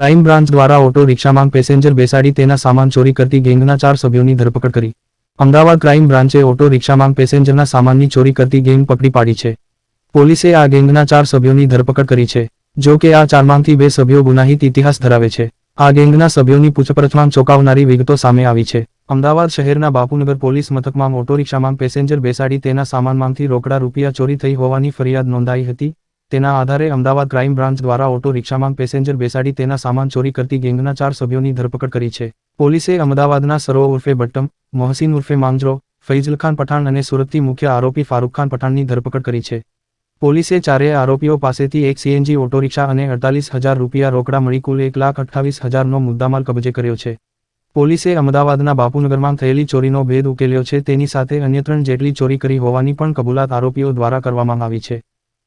Crime branch દ્વારા auto રિક્ષામાં passenger બેસાડી તેના સામાન ચોરી કરતી ગેંગના ચાર સભ્યોની ધરપકડ કરી. અમદાવાદ ક્રાઇમ બ્રાન્ચે ઓટો રિક્ષામાં પેસેન્જરના સામાનની ચોરી કરતી ગેંગ પકડી પાડી છે. પોલીસે આ ગેંગના ચાર સભ્યોની ધરપકડ કરી છે, જો કે આ ચારમાંથી બે સભ્યો ગુનાહિત ઇતિહાસ ધરાવે છે. આ ગેંગના સભ્યોની પૂછપરછમાં ચોંકાવનારી વિગતો સામે આવી છે. અમદાવાદ શહેરના બાપુનગર પોલીસ મથકમાં ઓટો રિક્ષામાં પેસેન્જર બેસાડી તેના સામાનમાંથી રોકડા રૂપિયા ચોરી થઈ હોવાની ફરિયાદ નોંધાઈ હતી. તેના આધારે અમદાવાદ ક્રાઇમ બ્રાન્ચ દ્વારા ઓટો રિક્ષામાં પેસેન્જર બેસાડી તેના સામાન ચોરી કરતી ગેંગના ચાર સભ્યોની ધરપકડ કરી છે. પોલીસે અમદાવાદના સરો ઉર્ફે ભટ્ટમ મોહસીન ઉર્ફે માંજરો, ફૈઝલ ખાન પઠાણ અને સુરતથી મુખ્ય આરોપી ફારૂકખાન પઠાણની ધરપકડ કરી છે. પોલીસે ચારેય આરોપીઓ પાસેથી એક સીએનજી ઓટો રિક્ષા અને અડતાલીસ હજાર રૂપિયા રોકડા મળી કુલ એક લાખ અઠ્ઠાવીસ હજારનો મુદ્દામાલ કબજે કર્યો છે. પોલીસે અમદાવાદના બાપુનગરમાં થયેલી ચોરીનો ભેદ ઉકેલ્યો છે. તેની સાથે અન્ય ત્રણ જેટલી ચોરી કરી હોવાની પણ કબૂલાત આરોપીઓ દ્વારા કરવામાં આવી છે.